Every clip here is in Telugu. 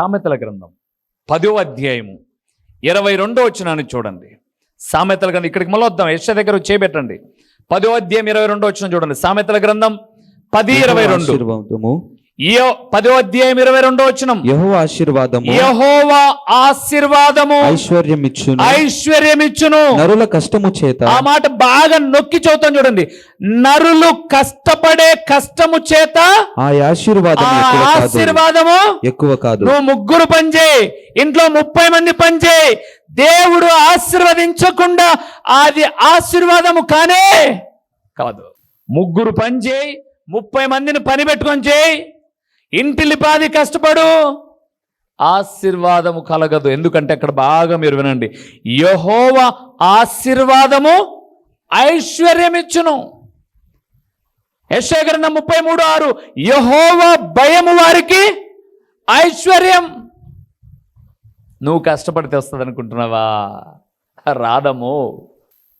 సామెతల గ్రంథం పదో అధ్యాయము ఇరవై రెండో వచ్చినాన్ని చూడండి. సామెతల గ్రంథం ఇక్కడికి మళ్ళీ వద్దాం యశ దగ్గర చేపెట్టండి. పదో అధ్యాయం ఇరవై రెండో వచ్చిన చూడండి. సామెతల గ్రంథం పది ఇరవై రెండు. పదో అధ్యాయం ఇరవై రెండో వచ్చినం యహో ఆశీర్వాదము. యహోవా ఆశీర్వాదము. ఐశ్వర్యం ఇచ్చును ఐశ్వర్యమిచ్చును. నరుల కష్టము చేత. ఆ మాట బాగా నొక్కి చదువుతాం చూడండి. నరులు కష్టపడే కష్టము చేత ఆ ఆశీర్వాదం ఆశీర్వాదము ఎక్కువ కాదు. నువ్వు ముగ్గురు పనిచేయి ఇంట్లో ముప్పై మంది పనిచేయి దేవుడు ఆశీర్వదించకుండా అది ఆశీర్వాదము కానే కాదు. ముగ్గురు పనిచేయి ముప్పై మందిని పని పెట్టుకొని చేయి. ఇంటిలిపాది కష్టపడు. ఆశీర్వాదము కలగదు. ఎందుకంటే అక్కడ బాగా మీరు వినండి. యహోవ ఆశీర్వాదము ఐశ్వర్యమిచ్చును. యశగ్రంథం ముప్పై మూడు ఆరు. యహోవ భయము వారికి ఐశ్వర్యం. నువ్వు కష్టపడితే వస్తుంది అనుకుంటున్నావా రాదము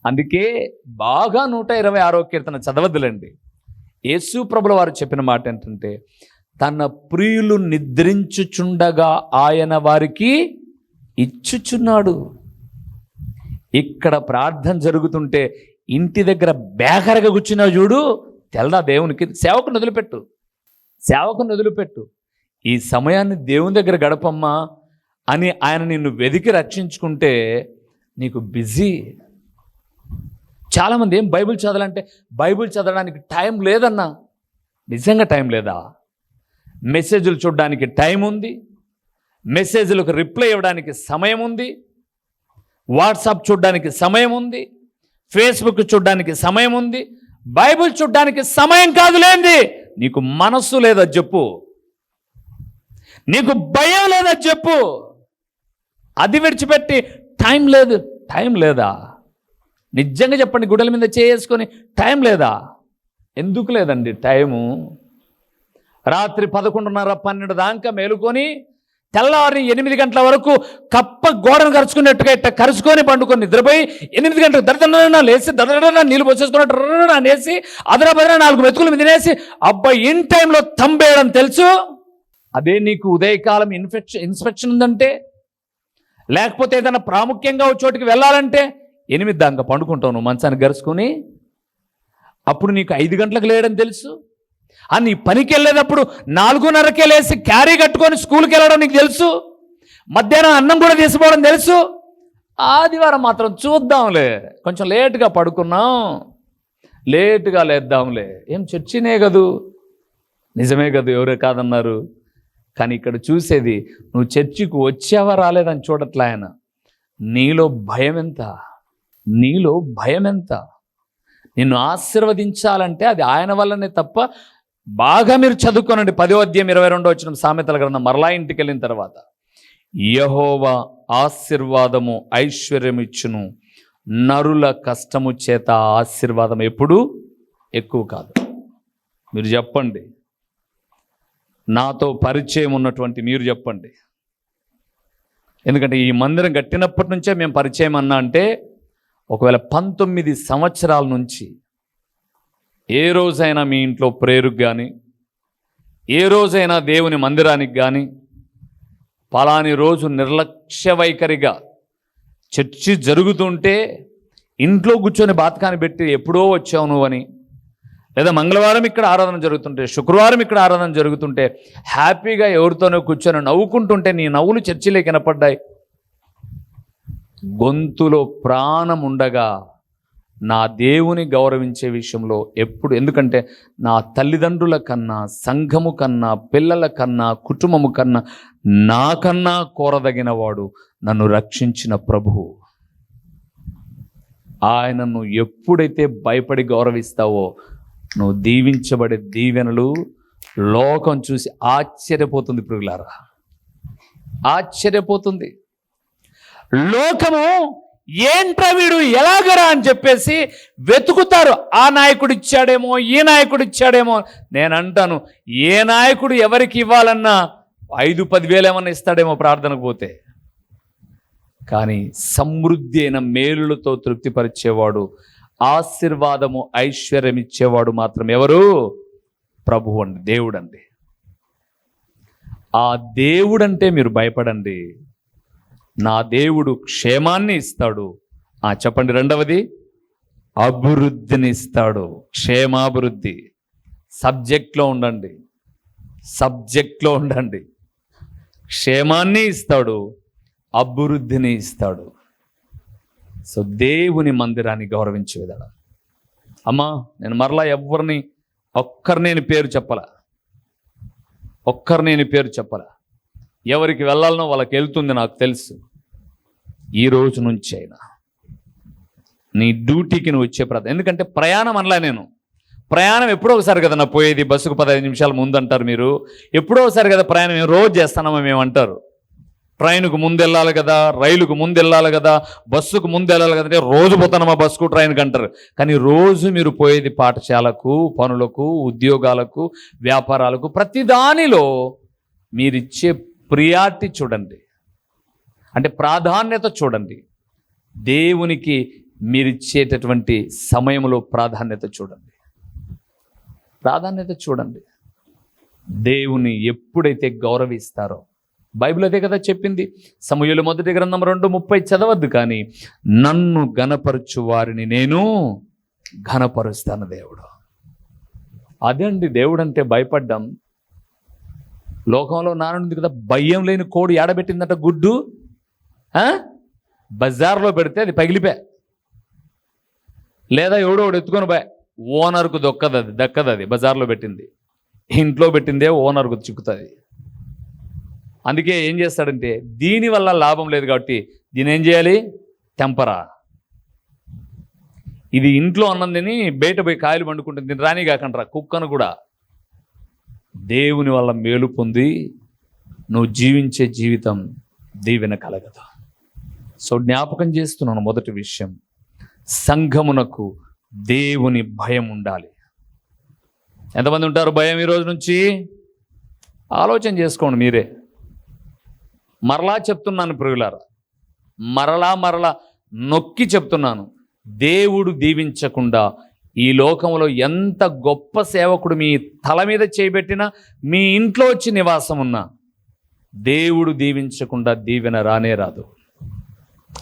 అందుకే బాగా నూట ఇరవై ఆరో కీర్తన చదవద్దులండి. యేసు ప్రభుల వారు చెప్పిన మాట ఏంటంటే తన ప్రియులు నిద్రించుచుండగా ఆయన వారికి ఇచ్చుచున్నాడు. ఇక్కడ ప్రార్థన జరుగుతుంటే ఇంటి దగ్గర బేకరగా కూర్చున్నా చూడు తెల్దా దేవునికి? సేవకుని వదిలిపెట్టు. సేవకుని వదిలిపెట్టు. ఈ సమయాన్ని దేవుని దగ్గర గడపమ్మా అని ఆయన నిన్ను వెదికి రక్షించుకుంటే నీకు బిజీ. చాలామంది ఏం బైబిల్ చదవాలంటే బైబిల్ చదవడానికి టైం లేదన్నా. నిజంగా టైం లేదా? మెసేజ్లు చూడడానికి టైం ఉంది. మెసేజ్లకు రిప్లై ఇవ్వడానికి సమయం ఉంది. వాట్సాప్ చూడడానికి సమయం ఉంది. ఫేస్బుక్ చూడడానికి సమయం ఉంది. బైబిల్ చూడడానికి సమయం కాదు లేంది. నీకు మనస్సు లేదా చెప్పు. నీకు భయం లేదా చెప్పు. అది విడిచిపెట్టి టైం లేదు. టైం లేదా? నిజంగా చెప్పండి గుడ్డల మీద చేసుకొని టైం లేదా? ఎందుకు లేదండి టైము? రాత్రి పదకొండున్నర పన్నెండు దాకా మేలుకొని తెల్లవారి ఎనిమిది గంటల వరకు కప్ప గోడను కరుచుకున్నట్టుగా ఇట్ట కరుచుకొని పండుకొని నిద్రపోయి ఎనిమిది గంటలకు దరిద్ర లేచి దరిద్ర నీళ్ళు పోసేసుకున్నట్టు అనేసి అదరా నాలుగు మెతుకులు మీదనేసి తినేసి అబ్బాయి ఇన్ టైంలో తంబేయడం తెలుసు అదే నీకు ఉదయకాలం ఇన్ఫెక్షన్ ఇన్స్పెక్షన్ ఉందంటే లేకపోతే ఏదైనా ప్రాముఖ్యంగా ఒక చోటికి వెళ్ళాలంటే ఎనిమిది దాకా పండుకుంటావు నువ్వు మంచాన్ని గరుచుకొని అప్పుడు నీకు ఐదు గంటలకు లేయడం తెలుసు ఆ నీ పనికి వెళ్ళేటప్పుడు నాలుగున్నరకే లేసి క్యారీ కట్టుకొని స్కూల్కి వెళ్ళడం నీకు తెలుసు? మధ్యాహ్నం అన్నం కూడా తీసుకోవడం తెలుసు? ఆదివారం మాత్రం చూద్దాంలే. కొంచెం లేటుగా పడుకున్నాం. లేటుగా లేద్దాంలే. ఏం చర్చినే కదూ? నిజమే కదా ఎవరే కాదన్నారు. కానీ ఇక్కడ చూసేది నువ్వు చర్చికి వచ్చావా రాలేదని చూడట్లే ఆయన. నీలో భయం ఎంత నీలో భయం ఎంత నిన్ను ఆశీర్వదించాలంటే అది ఆయన వల్లనే తప్ప బాగా మీరు చదువుకోనండి. పదో అధ్యాయం ఇరవై రెండో వచ్చిన సామెతల గ్రంథం. మరలా ఇంటికి వెళ్ళిన తర్వాత యహోవా ఆశీర్వాదము ఐశ్వర్యమిచ్చును. నరుల కష్టము చేత ఆశీర్వాదం ఎప్పుడు ఎక్కువ కాదు. మీరు చెప్పండి. నాతో పరిచయం ఉన్నటువంటి మీరు చెప్పండి. ఎందుకంటే ఈ మందిరం కట్టినప్పటి నుంచే మేము పరిచయం అన్నా అంటే ఒకవేళ పంతొమ్మిది సంవత్సరాల నుంచి ఏ రోజైనా మీ ఇంట్లో ప్రేరుకు కానీ ఏ రోజైనా దేవుని మందిరానికి కానీ పలాని రోజు నిర్లక్ష్య వైఖరిగా చర్చి జరుగుతుంటే ఇంట్లో కూర్చొని బాతకాన్ని పెట్టి ఎప్పుడో వచ్చావు నువ్వు అని లేదా మంగళవారం ఇక్కడ ఆరాధన జరుగుతుంటే శుక్రవారం ఇక్కడ ఆరాధన జరుగుతుంటే హ్యాపీగా ఎవరితోనో కూర్చొని నవ్వుకుంటుంటే నీ నవ్వులు చర్చిలే కనపడ్డాయి గొంతులో ప్రాణం ఉండగా నా దేవుని గౌరవించే విషయంలో ఎప్పుడు ఎందుకంటే నా తల్లిదండ్రుల కన్నా సంఘము కన్నా పిల్లల కన్నా కుటుంబము కన్నా నాకన్నా కోరదగిన వాడు నన్ను రక్షించిన ప్రభువు. ఆయనను ఎప్పుడైతే భయపడి గౌరవిస్తావో నువ్వు దీవించబడే దీవెనలు లోకం చూసి ఆశ్చర్యపోతుంది ప్రియులారా. ఆశ్చర్యపోతుంది. లోకము ఏంట్రా వీడు? ఎలాగరా అని చెప్పేసి వెతుకుతారు. ఆ నాయకుడు ఇచ్చాడేమో ఈ నాయకుడు ఇచ్చాడేమో. నేను అంటాను ఏ నాయకుడు ఎవరికి ఇవ్వాలన్నా ఐదు పదివేలు ఏమన్నా ఇస్తాడేమో ప్రార్థనకు పోతే. కానీ సమృద్ధి అయిన మేలులతో తృప్తిపరిచేవాడు ఆశీర్వాదము ఐశ్వర్యం ఇచ్చేవాడు మాత్రం ఎవరు? ప్రభు అండి దేవుడండి. ఆ దేవుడంటే మీరు భయపడండి. నా దేవుడు క్షేమాన్ని ఇస్తాడు. ఆ చెప్పండి రెండవది. అభివృద్ధిని ఇస్తాడు. క్షేమాభివృద్ధి. సబ్జెక్ట్లో ఉండండి. సబ్జెక్ట్లో ఉండండి. క్షేమాన్ని ఇస్తాడు. అభివృద్ధిని ఇస్తాడు. సో దేవుని మందిరాన్ని గౌరవించే విధానం. అమ్మా నేను మరలా ఎవరిని ఒక్కరు నేను పేరు చెప్పాల. ఒక్కరు నేను పేరు చెప్పాల. ఎవరికి వెళ్ళాలనో వాళ్ళకి వెళ్తుంది నాకు తెలుసు. ఈ రోజు నుంచి అయినా. నీ డ్యూటీకి నువ్వు వచ్చే ప్రధాన ఎందుకంటే ప్రయాణం అనలా నేను. ప్రయాణం ఎప్పుడో ఒకసారి కదా నా పోయేది బస్సుకు పదహైదు నిమిషాల ముందు అంటారు మీరు. ఎప్పుడో ఒకసారి కదా ప్రయాణం మేము రోజు చేస్తామా మేము అంటారు. ట్రైన్కు ముందు వెళ్ళాలి కదా రైలుకు ముందు వెళ్ళాలి కదా బస్సుకు ముందు వెళ్ళాలి కదా అంటే రోజు పోతానమ్మా బస్సుకు ట్రైన్కి అంటారు. కానీ రోజు మీరు పోయేది పాఠశాలకు పనులకు ఉద్యోగాలకు వ్యాపారాలకు ప్రతి దానిలో మీరిచ్చే ప్రియారిటీ చూడండి. అంటే ప్రాధాన్యత చూడండి. దేవునికి మీరిచ్చేటటువంటి సమయంలో ప్రాధాన్యత చూడండి. ప్రాధాన్యత చూడండి. దేవుని ఎప్పుడైతే గౌరవిస్తారో బైబిల్ అదే కదా చెప్పింది. సమూహలు మొదటి గ్రంథం రెండు ముప్పై చదవద్దు కానీ నన్ను గనపరచు వారిని నేను ఘనపరుస్తాను దేవుడు. అదే అండి దేవుడు అంటే భయపడ్డాం. లోకంలో నానుంది కదా భయం లేని కోడి ఏడబెట్టిందట గుడ్డు. బజార్లో పెడితే అది పగిలిపే లేదా ఎవడో ఒకడు ఎత్తుకొని పోయా? ఓనర్కు దొక్కదు అది దక్కదు అది బజార్లో పెట్టింది. ఇంట్లో పెట్టిందే ఓనర్కు చిక్కుతుంది. అందుకే ఏం చేస్తాడంటే దీనివల్ల లాభం లేదు కాబట్టి దీని ఏం చేయాలి? తెంపరా ఇది ఇంట్లో అన్నం బయట పోయి కాయలు పండుకుంటుంది దీని రాని కాకండ్రా కుక్కను కూడా. దేవుని వల్ల మేలు పొంది నువ్వు జీవించే జీవితం దీవెన కలగదు. సో జ్ఞాపకం చేస్తున్నాను మొదటి విషయం. సంఘమునకు దేవుని భయం ఉండాలి. ఎంతమంది ఉంటారు భయం ఈ రోజు నుంచి? ఆలోచన చేసుకోండి మీరే. మరలా చెప్తున్నాను ప్రియులారా. మరలా మరలా నొక్కి చెప్తున్నాను. దేవుడు దీవించకుండా ఈ లోకంలో ఎంత గొప్ప సేవకుడు మీ తల మీద చేయబెట్టినా మీ ఇంట్లో వచ్చి నివాసం ఉన్నా దేవుడు దీవించకుండా దీవెన రానే రాదు.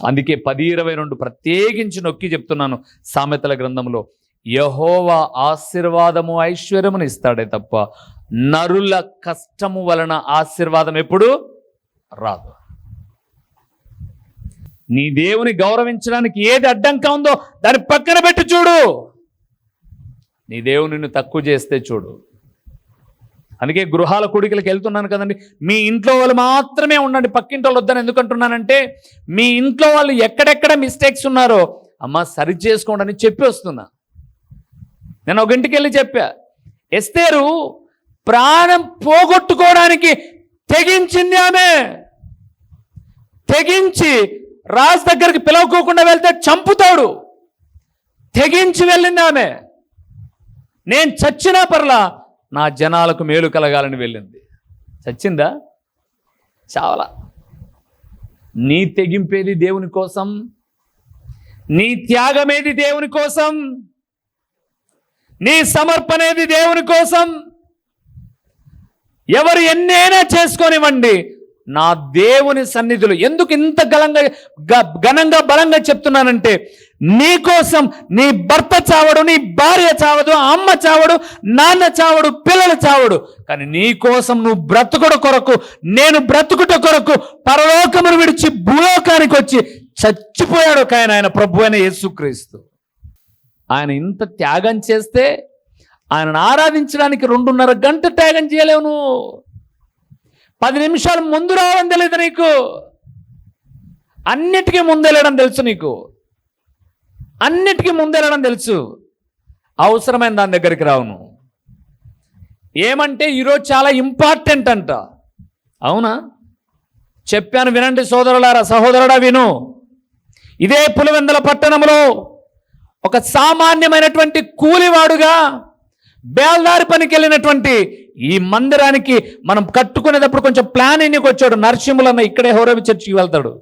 అందుకే పది ఇరవై రెండు ప్రత్యేకించి నొక్కి చెప్తున్నాను సామెతల గ్రంథంలో. యహోవా ఆశీర్వాదము ఐశ్వర్యమును ఇస్తాడే తప్ప నరుల కష్టము వలన ఆశీర్వాదం ఎప్పుడు? రాదు. నీ దేవుని గౌరవించడానికి ఏది అడ్డంగా ఉందో దాన్ని పక్కన పెట్టి చూడు. నీ దేవుని తక్కువ చేస్తే చూడు. అందుకే గృహాల కుడికలకు వెళ్తున్నాను కదండి. మీ ఇంట్లో వాళ్ళు మాత్రమే ఉండండి. పక్కింటి వాళ్ళు వద్దని ఎందుకంటున్నానంటే మీ ఇంట్లో వాళ్ళు ఎక్కడెక్కడ మిస్టేక్స్ ఉన్నారో అమ్మ సరి చేసుకోండి అని చెప్పి వస్తున్నా. నేను ఒక ఇంటికి వెళ్ళి చెప్పా ఎస్తేరు ప్రాణం పోగొట్టుకోవడానికి తెగించింది ఆమె. తెగించి రాజు దగ్గరికి పిలవకోకుండా వెళ్తే చంపుతాడు. తెగించి వెళ్ళింది ఆమె. నేను చచ్చినా పర్లా నా జనాలకు మేలు కలగాలని వెళ్ళింది. చచ్చిందా? చావలా. నీ తెగింపేది దేవుని కోసం నీ త్యాగమేది దేవుని కోసం నీ సమర్పణేది దేవుని కోసం. ఎవరు ఎన్నైనా చేసుకోనివ్వండి. నా దేవుని సన్నిధిలో ఎందుకు ఇంత గలంగా ఘనంగా బలంగా చెప్తున్నానంటే నీ కోసం నీ భర్త చావడు నీ భార్య చావదు అమ్మ చావడు నాన్న చావడు పిల్లలు చావడు. కానీ నీ కోసం నువ్వు బ్రతుకుడు కొరకు నేను బ్రతుకుట కొరకు పరలోకమును విడిచి భూలోకానికి వచ్చి చచ్చిపోయాడు ఒక ఆయన ఆయన ప్రభు అయిన యేసుక్రీస్తు. ఆయన ఇంత త్యాగం చేస్తే ఆయనను ఆరాధించడానికి రెండున్నర గంట త్యాగం చేయలేవు నువ్వు. పది నిమిషాలు ముందు రావడం తెలియదు నీకు. అన్నిటికీ ముందెళ్ళడం తెలుసు నీకు. అన్నిటికీ ముందెళ్ళడం తెలుసు. అవసరమైన దాని దగ్గరికి రావును ఏమంటే ఈరోజు చాలా ఇంపార్టెంట్ అంట. అవునా? చెప్పాను వినండి సోదరులారా సహోదరుడా విను. ఇదే పులివెందల పట్టణంలో ఒక సామాన్యమైనటువంటి కూలివాడుగా బేల్దారి పనికి వెళ్ళినటువంటి ఈ మందిరానికి మనం కట్టుకునేటప్పుడు కొంచెం ప్లానింగ్కి వచ్చాడు. నరసింహులన్న ఇక్కడే హౌరవి చర్చికి వెళ్తాడు.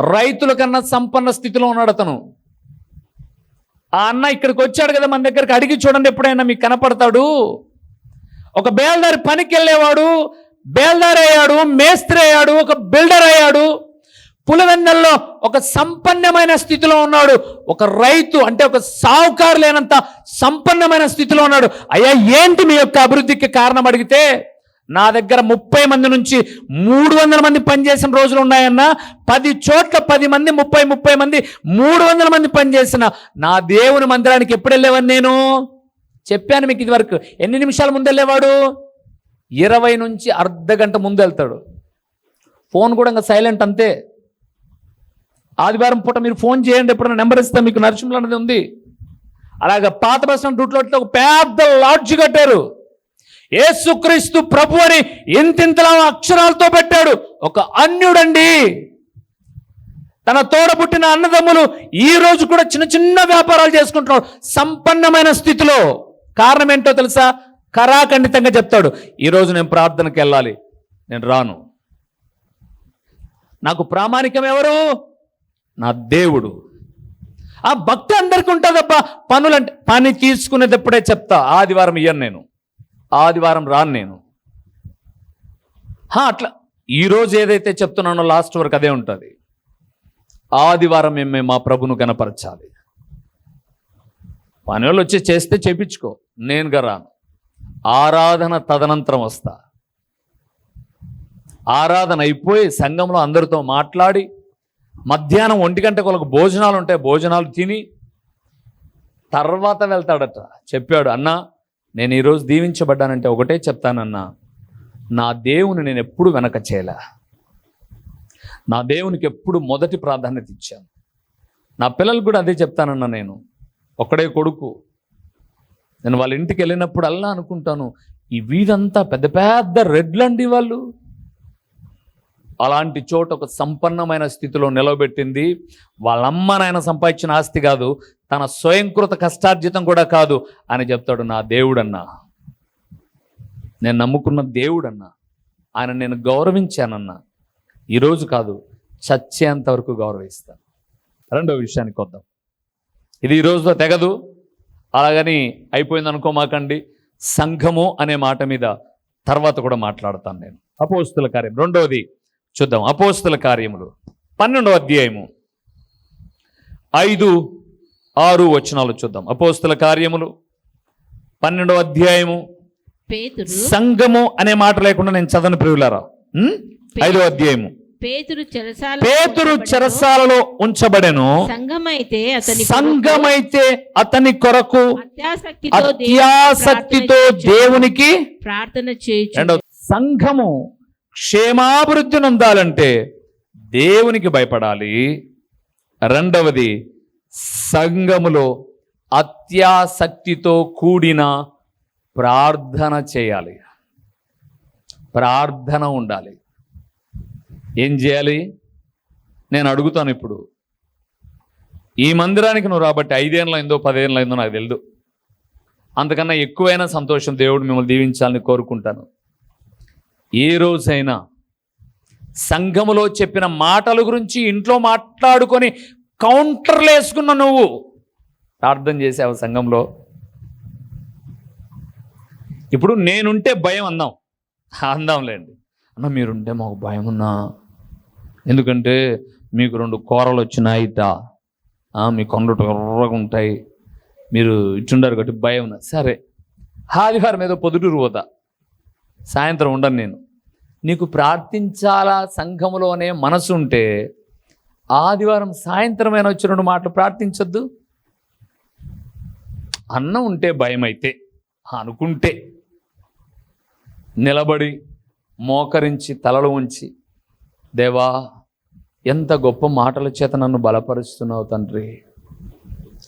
రైతుల కన్నా సంపన్న స్థితిలో ఉన్నాడు అతను. ఆ అన్న ఇక్కడికి వచ్చాడు కదా మన దగ్గరికి అడిగి చూడండి ఎప్పుడైనా మీకు కనపడతాడు. ఒక బేల్దారి పనికి వెళ్ళేవాడు బేల్దారి అయ్యాడు మేస్త్రి అయ్యాడు ఒక బిల్డర్ అయ్యాడు. పులివెందల్లో ఒక సంపన్నమైన స్థితిలో ఉన్నాడు. ఒక రైతు అంటే ఒక సావుకారు లేనంత సంపన్నమైన స్థితిలో ఉన్నాడు. అయ్యా ఏంటి మీ యొక్క అభివృద్ధికి కారణం అడిగితే నా దగ్గర ముప్పై మంది నుంచి మూడు వందల మంది పనిచేసిన రోజులు ఉన్నాయన్నా పది చోట్ల పది మంది ముప్పై ముప్పై మంది మూడు వందల మంది పనిచేసిన నా దేవుని మందిరానికి ఎప్పుడు వెళ్ళేవాడిని నేను? చెప్పాను మీకు ఇది వరకు ఎన్ని నిమిషాల ముందు వెళ్ళేవాడు? ఇరవై నుంచి అర్ధ గంట ముందు వెళ్తాడు. ఫోన్ కూడా ఇంకా సైలెంట్ అంతే. ఆదివారం పూట మీరు ఫోన్ చేయండి ఎప్పుడైనా నెంబర్ ఇస్తే మీకు నరసింహులు అనేది ఉంది. అలాగే పాత బస్ రూట్లో ఒక పెద్ద లాడ్జ్ కట్టారు. ఏసుక్రీస్తు ప్రభు అని ఇంతింతలా అక్షరాలతో పెట్టాడు. ఒక అన్యుడండి. తన తోడ పుట్టిన అన్నదమ్ములు ఈ రోజు కూడా చిన్న చిన్న వ్యాపారాలు చేసుకుంటున్నాడు సంపన్నమైన స్థితిలో. కారణం ఏంటో తెలుసా? కరాఖండితంగా చెప్తాడు. ఈరోజు నేను ప్రార్థనకి వెళ్ళాలి. నేను రాను. నాకు ప్రామాణికం ఎవరు? నా దేవుడు. ఆ భక్తి అందరికి ఉంటుందబ్బా. పనులంటే పని తీసుకునేటప్పుడే చెప్తా. ఆదివారం ఇయ్యను నేను. ఆదివారం రాను నేను. హా, అట్లా. ఈరోజు ఏదైతే చెప్తున్నానో లాస్ట్ వరకు అదే ఉంటుంది. ఆదివారం మేము మా ప్రభును కనపరచాలి పని వాళ్ళు వచ్చి చేస్తే చేపించుకో. నేనుగా రాను. ఆరాధన తదనంతరం వస్తా. ఆరాధన అయిపోయి సంఘంలో అందరితో మాట్లాడి మధ్యాహ్నం ఒంటి గంటకు వాళ్ళకి భోజనాలు ఉంటాయి భోజనాలు తిని తర్వాత వెళ్తాడట. చెప్పాడు అన్న నేను ఈరోజు దీవించబడ్డానంటే ఒకటే చెప్తానన్నా. నా దేవుని నేను ఎప్పుడు వెనక చేయలే. నా దేవునికి ఎప్పుడు మొదటి ప్రాధాన్యత ఇచ్చాను. నా పిల్లలకు కూడా అదే చెప్తానన్నా నేను. ఒక్కడే కొడుకు. నేను వాళ్ళ ఇంటికి వెళ్ళినప్పుడు అల్లా అనుకుంటాను ఈ వీధంతా పెద్ద పెద్ద రెడ్లండి వాళ్ళు. అలాంటి చోట ఒక సంపన్నమైన స్థితిలో నిలబెట్టింది. వాళ్ళమ్మ నాయన సంపాదించిన ఆస్తి కాదు తన స్వయంకృత కష్టార్జితం కూడా కాదు అని చెప్తాడు నా దేవుడన్నా నేను నమ్ముకున్న దేవుడన్నా ఆయన నేను గౌరవించానన్నా ఈరోజు కాదు చచ్చేంత వరకు గౌరవిస్తాను. రెండో విషయానికి వద్దాం. ఇది ఈరోజులో తెగదు. అలాగని అయిపోయింది అనుకోమాకండి సంఘము అనే మాట మీద తర్వాత కూడా మాట్లాడతాను నేను. అపోస్తుల కార్యం. రెండవది చూద్దాం. అపోస్తుల కార్యములు. పన్నెండవ అధ్యాయము. ఐదు ఆరు వచనాలు చూద్దాం. అపోస్తుల కార్యములు. పన్నెండవ అధ్యాయము. సంఘము అనే మాట లేకుండా నేను చదవని ప్రియులారా? ఐదో అధ్యాయము. పేతురు చెరసాల పేతురు చెరసాలలో ఉంచబడెను. సంఘమైతే అతని సంఘమైతే అతని కొరకు అత్యాసక్తితో దేవునికి ప్రార్థన రెండవ సంఘము క్షేమాభివృద్ధి నొందాలంటే దేవునికి భయపడాలి. రెండవది సంఘములో అత్యాసక్తితో కూడిన ప్రార్థన చేయాలి. ప్రార్థన ఉండాలి. ఏం చేయాలి? నేను అడుగుతాను ఇప్పుడు. ఈ మందిరానికి నువ్వు రాబట్టి ఐదేళ్ళు అయిందో పదేళ్ళు అయిందో నాకు తెలియదు అంతకన్నా ఎక్కువైనా సంతోషం దేవుడు మిమ్మల్ని దీవించాలని కోరుకుంటాను. ఏ రోజైనా సంఘములో చెప్పిన మాటల గురించి ఇంట్లో మాట్లాడుకొని కౌంటర్లు వేసుకున్న నువ్వు ప్రార్థన చేసావు సంఘంలో. ఇప్పుడు నేనుంటే భయం అందాం. అందాంలేండి. అన్న మీరుంటే మాకు భయం ఉన్నా. ఎందుకంటే మీకు రెండు కూరలు వచ్చినాయిట. మీ కొండలు ఎర్రగా ఉంటాయి. మీరు ఇచ్చుండారు కాబట్టి భయం ఉన్నా. సరే. ఆదివారం ఏదో పొద్దుటూరు పోతా. సాయంత్రం ఉండను నేను. నీకు ప్రార్థించాలా సంఘములోనే మనసు ఉంటే ఆదివారం సాయంత్రమైన వచ్చి రెండు మాటలు ప్రార్థించొద్దు. అన్నం ఉంటే భయం అయితే అనుకుంటే నిలబడి మోకరించి తలలు ఉంచి దేవా ఎంత గొప్ప మాటల చేత నన్ను బలపరుస్తున్నావు తండ్రి.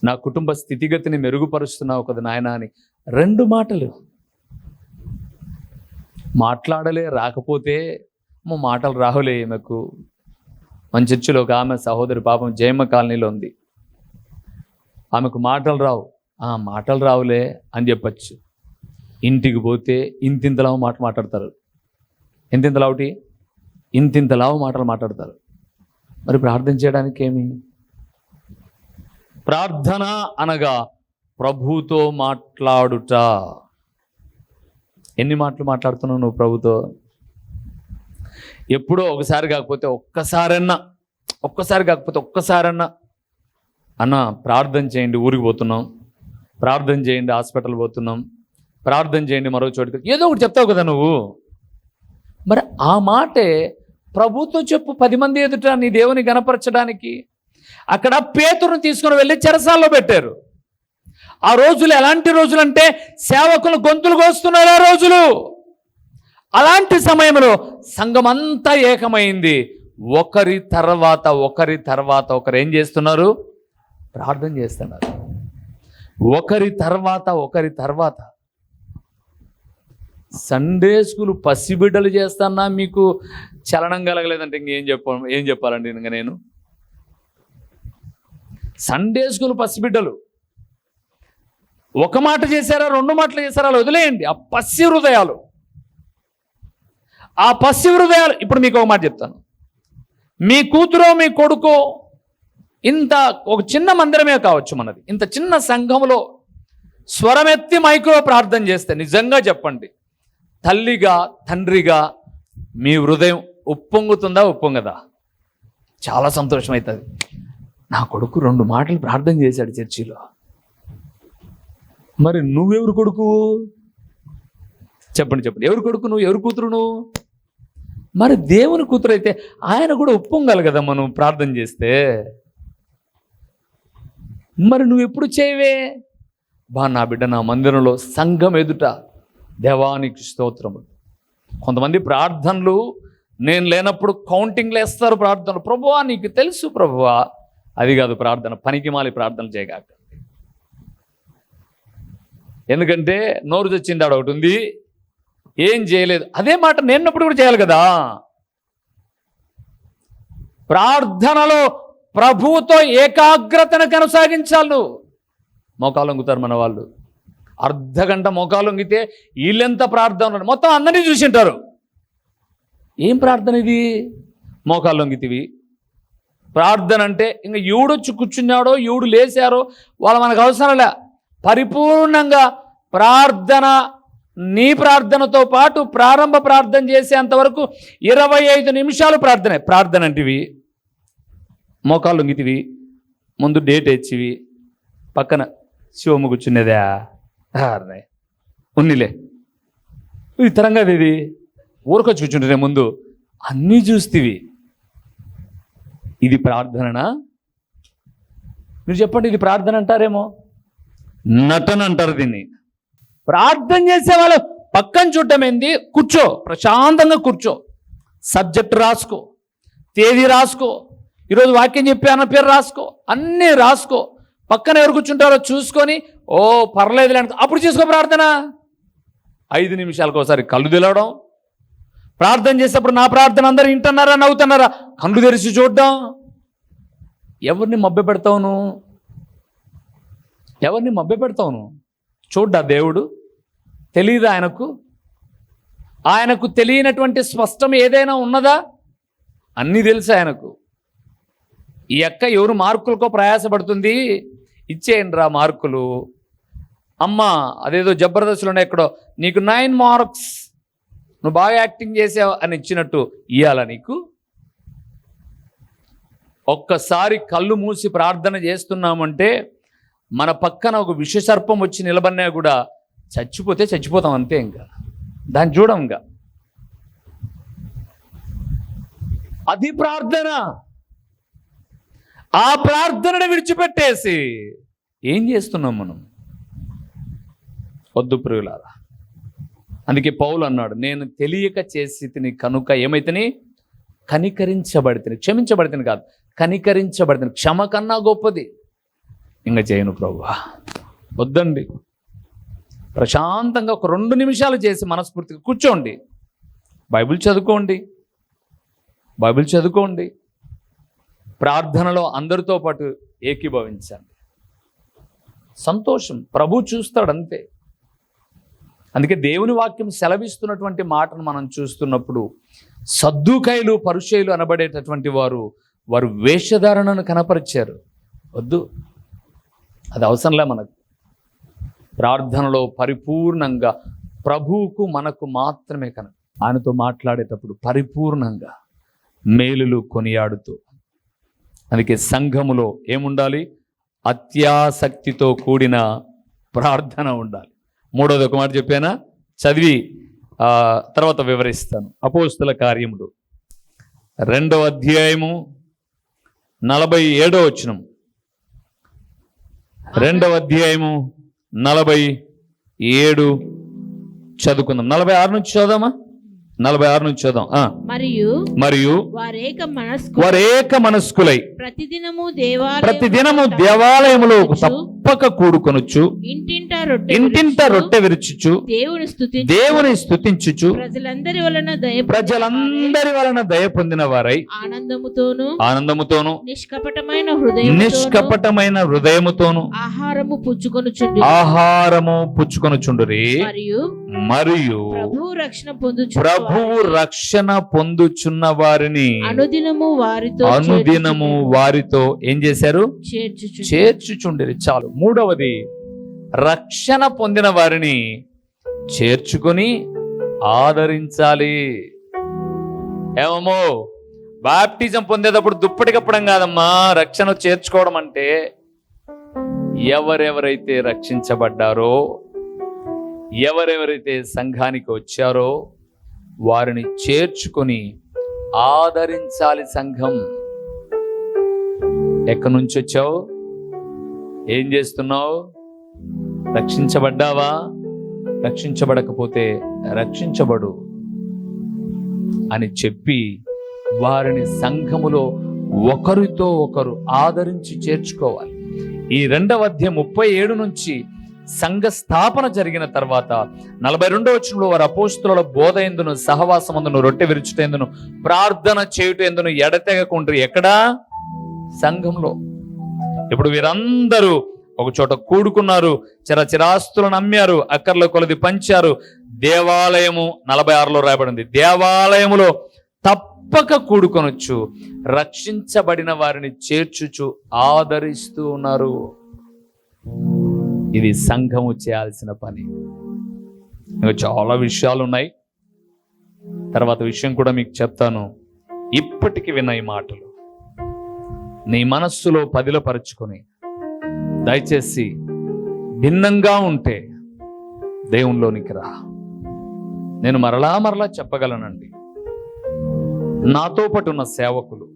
నా కుటుంబ స్థితిగతిని మెరుగుపరుస్తున్నావు కదా నాయన అని రెండు మాటలు. మాట్లాడలే రాకపోతే మా మాటలు రాహులే ఈమెకు. మన చర్చిలో ఒక ఆమె సహోదరి పాపం జయమ్మ కాలనీలో ఉంది. ఆమెకు మాటలు రావు. ఆ మాటలు రావులే అని చెప్పచ్చు. ఇంటికి పోతే ఇంతింతలావు మాట మాట్లాడతారు. ఎంతింతలావుటి ఇంతింతలావు మాటలు మాట్లాడతారు. మరి ప్రార్థన చేయడానికి ఏమి? ప్రార్థన అనగా ప్రభుతో మాట్లాడుట. ఎన్ని మాటలు మాట్లాడుతున్నావు నువ్వు ప్రభుతో? ఎప్పుడో ఒకసారి కాకపోతే ఒక్కసారన్నా ఒక్కసారి కాకపోతే ఒక్కసారన్నా. అన్న ప్రార్థన చేయండి ఊరికి పోతున్నాం. ప్రార్థన చేయండి హాస్పిటల్ పోతున్నాం. ప్రార్థన చేయండి మరో చోటుకి. ఏదో ఒకటి చెప్తావు కదా నువ్వు. మరి ఆ మాటే ప్రభుతో చెప్పు పది మంది ఎదుట నీ దేవుని గనపరచడానికి. అక్కడ పేతురుని తీసుకుని వెళ్ళి చెరసాల్లో పెట్టారు. ఆ రోజులు ఎలాంటి రోజులు అంటే సేవకులు గొంతులు కోస్తున్నారు ఆ రోజులు. అలాంటి సమయంలో సంఘమంతా ఏకమైంది. ఒకరి తర్వాత ఒకరి తర్వాత ఒకరు ఏం చేస్తున్నారు? ప్రార్థన చేస్తున్నారు. ఒకరి తర్వాత ఒకరి తర్వాత. సండే స్కూల్ పసిబిడ్డలు చేస్తానా మీకు? చలనం కలగలేదంటే ఇంకేం చెప్ప ఏం చెప్పాలండి ఇంకా నేను? సండే స్కూల్ పసిబిడ్డలు. ఒక మాట చేశారా రెండు మాటలు చేశారా అలా వదిలేయండి. ఆ పసి హృదయాలు. ఆ పసి హృదయాలు ఇప్పుడు మీకు ఒక మాట చెప్తాను. మీ కూతురో మీ కొడుకో ఇంత ఒక చిన్న మందిరమే కావచ్చు మనది. ఇంత చిన్న సంఘంలో స్వరమెత్తి మైక్రో ప్రార్థన చేస్తే నిజంగా చెప్పండి. తల్లిగా తండ్రిగా మీ హృదయం ఉప్పొంగుతుందా ఉప్పొంగదా? చాలా సంతోషం అవుతుంది నా కొడుకు రెండు మాటలు ప్రార్థన చేశాడు చర్చిలో. మరి నువ్వెవరు కొడుకు? చెప్పండి చెప్పండి. ఎవరు కొడుకు నువ్వు? ఎవరు కూతురు నువ్వు? మరి దేవుని కూతురు అయితే ఆయన కూడా ఒప్పుకోగలి కదా మనం ప్రార్థన చేస్తే. మరి నువ్వు ఎప్పుడు చేయవే? బా నా బిడ్డ నా మందిరంలో సంఘం ఎదుట దేవానికి స్తోత్రములు. కొంతమంది ప్రార్థనలు నేను లేనప్పుడు కౌంటింగ్లు వేస్తారు ప్రార్థనలు. ప్రభువా నీకు తెలుసు ప్రభువా. అది కాదు ప్రార్థన. పనికి మాలి ప్రార్థన చేయగాక. ఎందుకంటే నోరు తెచ్చింది ఆడ ఒకటి ఉంది. ఏం చేయలేదు. అదే మాట నేనప్పుడు కూడా చేయాలి కదా. ప్రార్థనలో ప్రభువుతో ఏకాగ్రతను కొనసాగించాలి. నువ్వు మోకాలు వంగుతారు మన వాళ్ళు. అర్ధ గంట మోకాలు వంగితే వీళ్ళెంత ప్రార్థన మొత్తం అందరినీ చూసింటారు ఏం ప్రార్థన ఇది? మోకాలు వంగితివి. ప్రార్థన అంటే ఇంకా ఎవడొచ్చి కూర్చున్నాడో ఎవడు లేచారో వాళ్ళు మనకు అవసరంలే పరిపూర్ణంగా ప్రార్థన నీ ప్రార్థనతో పాటు ప్రారంభ ప్రార్థన చేసేంతవరకు ఇరవై ఐదు నిమిషాలు ప్రార్థనే. ప్రార్థన అంటివి మోకాళ్ళు లొంగితివి ముందు డేట్ ఇచ్చివి పక్కన శివము కూర్చునేదా ఉన్నిలే. ఇది తరంగా ఇది. ఊరకొచ్చి కూర్చుంటే ముందు అన్నీ చూస్తివి. ఇది ప్రార్థననా? మీరు చెప్పండి ఇది ప్రార్థన అంటారేమో? నటన అంటారు దీన్ని. ప్రార్థన చేసే వాళ్ళు పక్కన చూడటం ఏంది? కూర్చో ప్రశాంతంగా కూర్చో. సబ్జెక్ట్ రాసుకో తేదీ రాసుకో ఈరోజు వాక్యం చెప్పి అన్న పేరు రాసుకో అన్నీ రాసుకో. పక్కన ఎవరు కూర్చుంటారో చూసుకొని ఓ పర్లేదులే అనుకో అప్పుడు చేసుకో ప్రార్థన. ఐదు నిమిషాలకు ఒకసారి కళ్ళు తెలవడం. ప్రార్థన చేసేప్పుడు నా ప్రార్థన అందరూ వింటున్నారా నవ్వుతున్నారా? కళ్ళు తెరిచి చూడడం. ఎవరిని మభ్య పెడతావు నువ్వు ఎవరిని మభ్యపెడతావును చూడ్డా దేవుడు? తెలియదా ఆయనకు? ఆయనకు తెలియనటువంటి స్పష్టం ఏదైనా ఉన్నదా? అన్నీ తెలుసు ఆయనకు. ఈ అక్క ఎవరు మార్కులకో ప్రయాసపడుతుంది? ఇచ్చేయండి రా మార్కులు. అమ్మ అదేదో జబర్దస్త్లోనే ఎక్కడో. నీకు నైన్ మార్క్స్. నువ్వు బాగా యాక్టింగ్ చేసావు అని ఇచ్చినట్టు ఇయ్యాలా నీకు? ఒక్కసారి కళ్ళు మూసి ప్రార్థన చేస్తున్నామంటే మన పక్కన ఒక విషసర్పం వచ్చి నిలబడినా కూడా చచ్చిపోతే చచ్చిపోతాం అంతే ఇంకా. దాన్ని చూడం ఇంకా. అది ప్రార్థన. ఆ ప్రార్థనను విడిచిపెట్టేసి ఏం చేస్తున్నాం మనం? వద్దు ప్రియులారా. అందుకే పౌలు అన్నాడు నేను తెలియక చేసి తిని కనుక ఏమైతేని? కనికరించబడితే క్షమించబడితేని కాదు కనికరించబడితే క్షమ కన్నా గొప్పది. ఇంకా చేయను ప్రభు. వద్దండి. ప్రశాంతంగా ఒక రెండు నిమిషాలు చేసి మనస్ఫూర్తిగా కూర్చోండి. బైబిల్ చదువుకోండి. బైబిల్ చదువుకోండి. ప్రార్థనలో అందరితో పాటు ఏకీభవించండి. సంతోషం. ప్రభు చూస్తాడు అంతే అందుకే దేవుని వాక్యం సెలవిస్తున్నటువంటి మాటను మనం చూస్తున్నప్పుడు సద్దుకైలు పరుషయులు అనబడేటటువంటి వారు వారు వేషధారణను కనపరిచారు. వద్దు. అది అవసరంలే మనకు. ప్రార్థనలో పరిపూర్ణంగా ప్రభువుకు మనకు మాత్రమే కనుక ఆయనతో మాట్లాడేటప్పుడు పరిపూర్ణంగా మేలులు కొనియాడుతూ అందుకే సంఘములో ఏముండాలి? అత్యాసక్తితో కూడిన ప్రార్థన ఉండాలి. మూడోది ఒక మాట చెప్పానా? చదివి తర్వాత వివరిస్తాను. అపోస్తుల కార్యములు. రెండవ అధ్యాయము నలభై ఏడో వచ్చినము రెండవ అధ్యాయము నలభై ఏడు చదువుకుందాం. నలభై ఆరు నుంచి చదుదామా నలభై ఆరు నుంచి చదుదాం మరియు మరియు వారేక మనస్కు వారు ఏక మనస్కులై ప్రతిదినము దేవాలయం ప్రతిదినము దేవాలయములో తప్పక కూడుకొనొచ్చు ఇంటింట రొట్టె ఇంటింట రొట్టె విరుచుచు దేవుని స్థుతి దేవుని స్తుతించుచు ప్రజలందరి వలన దయ ప్రజలందరి వలన దయ పొందిన వారై ఆనందముతోను ఆనందముతోను నిష్కపటమైన హృదయం నిష్కపటమైన హృదయముతోను ఆహారము పుచ్చుకొనుచుండి ఆహారము పుచ్చుకొనుచుండురి. మరియు మరియు ప్రభువు రక్షణ పొందుచు ప్రభువు రక్షణ పొందుచున్న వారిని అనుదినము వారితో అనుదినము వారితో ఏం చేశారు? చేర్చుచు చేర్చుచుండిరి. చాలు. మూడవది రక్షణ పొందిన వారిని చేర్చుకొని ఆదరించాలి. ఏమమ్మో బాప్టిజం పొందేటప్పుడు దుప్పటి కప్పడం కాదమ్మా. రక్షణ చేర్చుకోవడం అంటే ఎవరెవరైతే రక్షించబడ్డారో ఎవరెవరైతే సంఘానికి వచ్చారో వారిని చేర్చుకొని ఆదరించాలి సంఘం. ఎక్కడి నుంచి వచ్చావు? ఏం చేస్తున్నావు? రక్షించబడ్డావా? రక్షించబడకపోతే రక్షించబడు అని చెప్పి వారిని సంఘములో ఒకరితో ఒకరు ఆదరించి చేర్చుకోవాలి. ఈ రెండవ అధ్యాయం ముప్పై ఏడు నుంచి సంఘ స్థాపన జరిగిన తర్వాత నలభై రెండో వచనంలో వారు అపోస్తుల బోధ ఎందును సహవాసమందును రొట్టె విరుచుటెందును ప్రార్థన చేయుట ఎందును ఎడతెగకుండ్రి. ఎక్కడా? సంఘంలో. ఇప్పుడు వీరందరూ ఒక చోట కూడుకున్నారు చిర చిరాస్తులను అమ్మారు అక్కర్ల కొలది పంచారు. దేవాలయము నలభై ఆరులో రాయబడింది. దేవాలయములో తప్పక కూడుకొనొచ్చు రక్షించబడిన వారిని చేర్చుచు ఆదరిస్తూ ఉన్నారు. ఇది సంఘము చేయాల్సిన పని. ఇంకా చాలా విషయాలు ఉన్నాయి తర్వాత విషయం కూడా మీకు చెప్తాను. ఇప్పటికి విన్న ఈ మాటలు. నీ మనస్సులో పదిలపరుచుకొని దయచేసి భిన్నంగా ఉంటే దేవునిలోనికి రా. నేను మరలా మరలా చెప్పగలనండి. నాతో పాటు ఉన్న సేవకులు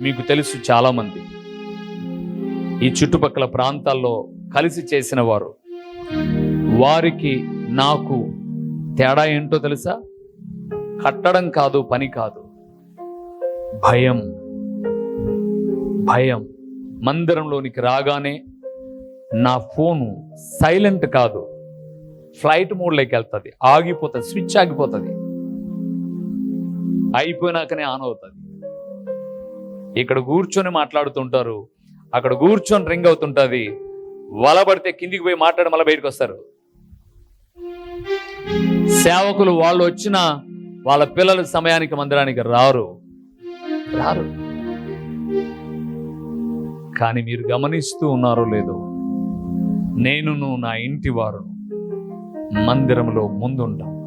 మీకు తెలుసు చాలామంది. ఈ చుట్టుపక్కల ప్రాంతాల్లో కలిసి చేసిన వారు వారికి నాకు తేడా ఏంటో తెలుసా? కట్టడం కాదు పని కాదు. భయం. భయం. మందిరంలోనికి రాగానే నా ఫోను సైలెంట్ కాదు. ఫ్లైట్ మోడ్లోకి వెళ్తుంది. ఆగిపోతుంది స్విచ్ ఆగిపోతుంది. అయిపోయినాకనే ఆన్ అవుతుంది. ఇక్కడ కూర్చొని మాట్లాడుతుంటారు. అక్కడ కూర్చొని రింగ్ అవుతుంటుంది. వలబడితే కిందికి పోయి మాట్లాడి మళ్ళీ బయటకు వస్తారు. సేవకులు వాళ్ళు వచ్చిన వాళ్ళ పిల్లల సమయానికి మందిరానికి రారు. రారు. కానీ మీరు గమనిస్తూ ఉన్నారో లేదో నేనును నా ఇంటి వారు. మందిరంలో ముందుంటాం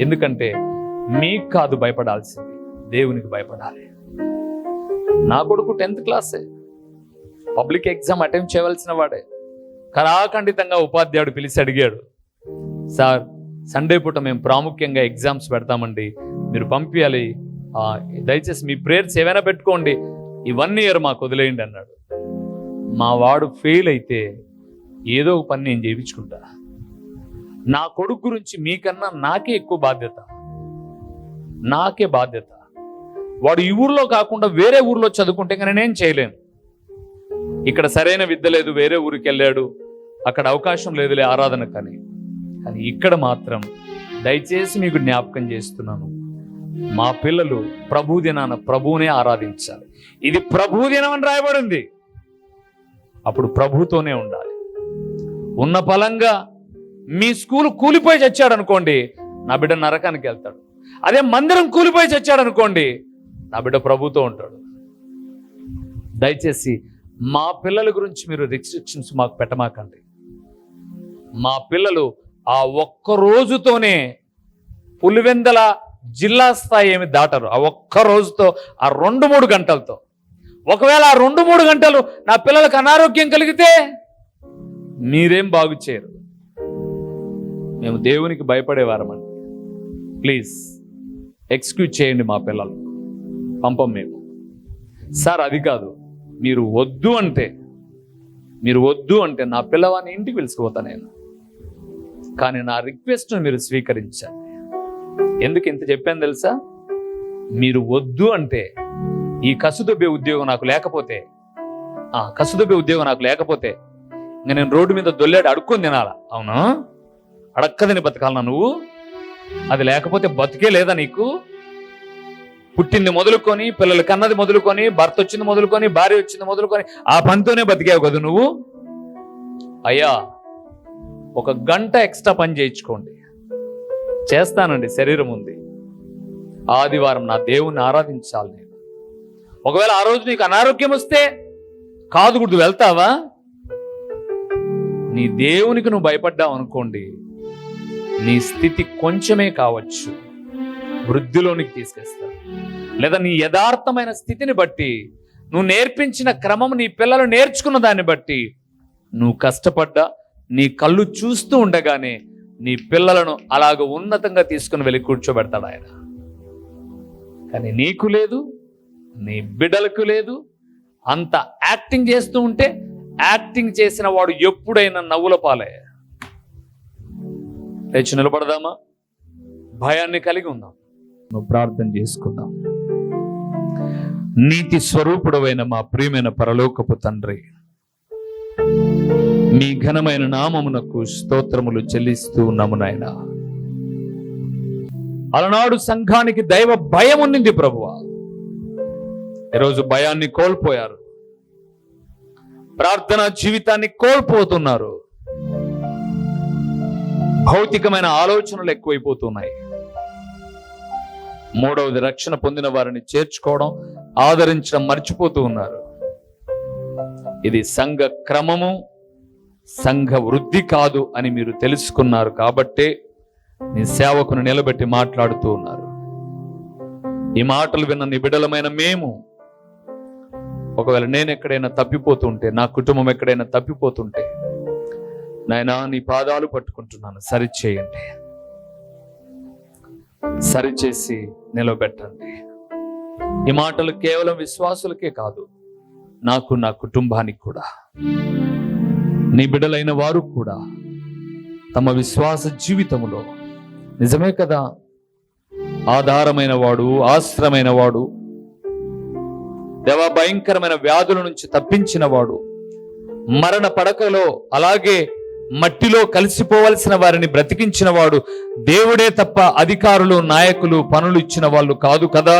ఎందుకంటే మీకు కాదు భయపడాల్సింది దేవునికి భయపడాలి. నా కొడుకు టెన్త్ క్లాసే. పబ్లిక్ ఎగ్జామ్ అటెంప్ట్ చేయవలసిన వాడే. కళాఖండితంగా ఉపాధ్యాయుడు పిలిచి అడిగాడు సార్ సండే పూట మేము ప్రాముఖ్యంగా ఎగ్జామ్స్ పెడతామండి. మీరు పంపించాలి దయచేసి మీ ప్రేయర్స్ ఏమైనా పెట్టుకోండి. ఈ వన్ ఇయర్ మాకు వదిలేయండి అన్నాడు. మా వాడు ఫెయిల్ అయితే ఏదో ఒక పని నేను చేయించుకుంటా. నా కొడుకు గురించి మీకన్నా నాకే ఎక్కువ బాధ్యత. నాకే బాధ్యత. వాడు ఈ ఊర్లో కాకుండా వేరే ఊర్లో చదువుకుంటే ఇంకా నేనేం చేయలేను. ఇక్కడ సరైన విద్య లేదు వేరే ఊరికి వెళ్ళాడు. అక్కడ అవకాశం లేదులే ఆరాధన కానీ. కానీ ఇక్కడ మాత్రం దయచేసి మీకు జ్ఞాపకం చేస్తున్నాను. మా పిల్లలు ప్రభు దినాన ప్రభువునే ఆరాధించాలి. ఇది ప్రభు దినం అని రాయబడింది. అప్పుడు ప్రభుతోనే ఉండాలి. ఉన్న ఫలంగా మీ స్కూల్ కూలిపోయి చచ్చాడు అనుకోండి నా బిడ్డ నరకానికి వెళ్తాడు. అదే మందిరం కూలిపోయి చచ్చాడు అనుకోండి నా బిడ్డ ప్రభుతో ఉంటాడు. దయచేసి మా పిల్లల గురించి మీరు రిస్ట్రిక్షన్స్ మాకు పెట్టమాకండి. మా పిల్లలు ఆ ఒక్క రోజుతోనే పులివెందల జిల్లా స్థాయి ఏమి దాటరు. ఆ ఒక్క రోజుతో ఆ రెండు మూడు గంటలతో. ఒకవేళ ఆ రెండు మూడు గంటలు నా పిల్లలకు అనారోగ్యం కలిగితే మీరేం బాగు చేయరు. మేము దేవునికి భయపడేవారమండి. ప్లీజ్ ఎక్స్క్యూజ్ చేయండి మా పిల్లలు. పంపం మేము. సార్ అది కాదు. మీరు వద్దు అంటే మీరు వద్దు అంటే నా పిల్లవాడిని ఇంటికి పిలుచుకుపోతా నేను. కానీ నా రిక్వెస్ట్ను మీరు స్వీకరించండి ఎందుకు ఇంత చెప్పాను తెలుసా? మీరు వద్దు అంటే ఈ కసుదొబ్బే ఉద్యోగం నాకు లేకపోతే ఆ కసుదొబ్బే ఉద్యోగం నాకు లేకపోతే ఇంకా నేను రోడ్డు మీద దొల్లాడు అడుక్కొని తినాలా? అవును? అడక్కదని బతకాలనా నువ్వు? అది లేకపోతే బతికే లేదా నీకు? పుట్టింది మొదలుకొని పిల్లలు కన్నది మొదలుకొని భర్త వచ్చింది మొదలుకొని భార్య వచ్చింది మొదలుకొని ఆ పనితోనే బతికావు కదా నువ్వు? అయ్యా ఒక గంట ఎక్స్ట్రా పని చేయించుకోండి. చేస్తానండి శరీరం ఉంది. ఆదివారం నా దేవుణ్ణి ఆరాధించాలి నేను. ఒకవేళ ఆ రోజు నీకు అనారోగ్యం వస్తే కాదు గుర్తు వెళ్తావా? నీ దేవునికి నువ్వు భయపడ్డావు అనుకోండి నీ స్థితి కొంచెమే కావచ్చు. వృద్ధిలోనికి తీసుకెస్తాడు లేదా నీ యథార్థమైన స్థితిని బట్టి నువ్వు నేర్పించిన క్రమం నీ పిల్లలు నేర్చుకున్న దాన్ని బట్టి నువ్వు కష్టపడ్డా నీ కళ్ళు చూస్తూ ఉండగానే నీ పిల్లలను అలాగ ఉన్నతంగా తీసుకుని వెళ్ళి కూర్చోబెడతాడు ఆయన. కానీ నీకు లేదు నీ బిడ్డలకు లేదు. అంత యాక్టింగ్ చేస్తూ ఉంటే యాక్టింగ్ చేసిన వాడు ఎప్పుడైనా నవ్వుల పాలే. లేచి నిలబడదామా? భయాన్ని కలిగి ఉందాం. నువ్వు ప్రార్థన చేసుకుందాం. నీతి స్వరూపుడవైన మా ప్రియమైన పరలోకపు తండ్రి మీ ఘనమైన నామమునకు స్తోత్రములు చెల్లిస్తూ ఉన్నాము నాయన. అలనాడు సంఘానికి దైవ భయం ఉన్నింది ప్రభువ. ఈరోజు భయాన్ని కోల్పోయారు. ప్రార్థనా జీవితాన్ని కోల్పోతున్నారు. భౌతికమైన ఆలోచనలు ఎక్కువైపోతున్నాయి. మూడవది రక్షణ పొందిన వారిని చేర్చుకోవడం ఆదరించడం మర్చిపోతూ ఉన్నారు. ఇది సంఘ క్రమము సంఘ వృద్ధి కాదు అని మీరు తెలుసుకున్నారు కాబట్టే నీ సేవకును నిలబెట్టి మాట్లాడుతూ ఉన్నారు. ఈ మాటలు విన్న నిబిడలమైన మేము ఒకవేళ నేను ఎక్కడైనా తప్పిపోతుంటే నా కుటుంబం ఎక్కడైనా తప్పిపోతుంటే నాయనా నీ పాదాలు పట్టుకుంటున్నాను. సరిచేయండి. సరిచేసి నిలబెట్టండి. ఈ మాటలు కేవలం విశ్వాసులకే కాదు నాకు నా కుటుంబానికి కూడా. నీ బిడ్డలైన వారు కూడా తమ విశ్వాస జీవితంలో నిజమే కదా? ఆధారమైన వాడు ఆశ్రమైన వాడు దేవ భయంకరమైన వ్యాధుల నుంచి తప్పించిన వాడు మరణ పడకలో అలాగే మట్టిలో కలిసిపోవలసిన వారిని బ్రతికించిన వాడు దేవుడే తప్ప అధికారులు నాయకులు పనులు ఇచ్చిన వాళ్ళు కాదు కదా?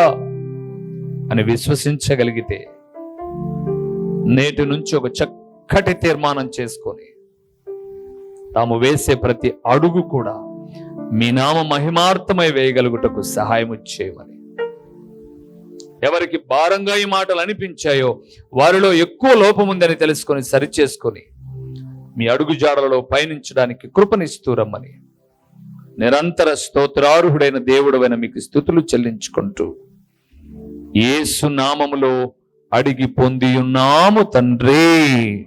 అని విశ్వసించగలిగితే నేటి నుంచి ఒక చక్క చక్కటి తీర్మానం చేసుకొని తాము వేసే ప్రతి అడుగు కూడా మీ నామ మహిమార్థమై వేయగలుగుటకు సహాయం చేయమని. ఎవరికి భారంగా ఈ మాటలు అనిపించాయో వారిలో ఎక్కువ లోపం ఉందని తెలుసుకొని సరిచేసుకొని మీ అడుగు జాడలలో పయనించడానికి కృపనిస్తూ రమ్మని. నిరంతర స్తోత్రార్హుడైన దేవుడవైన మీకు స్థుతులు చెల్లించుకుంటూ ఏసు నామములో అడిగి పొంది ఉన్నాము తండ్రి.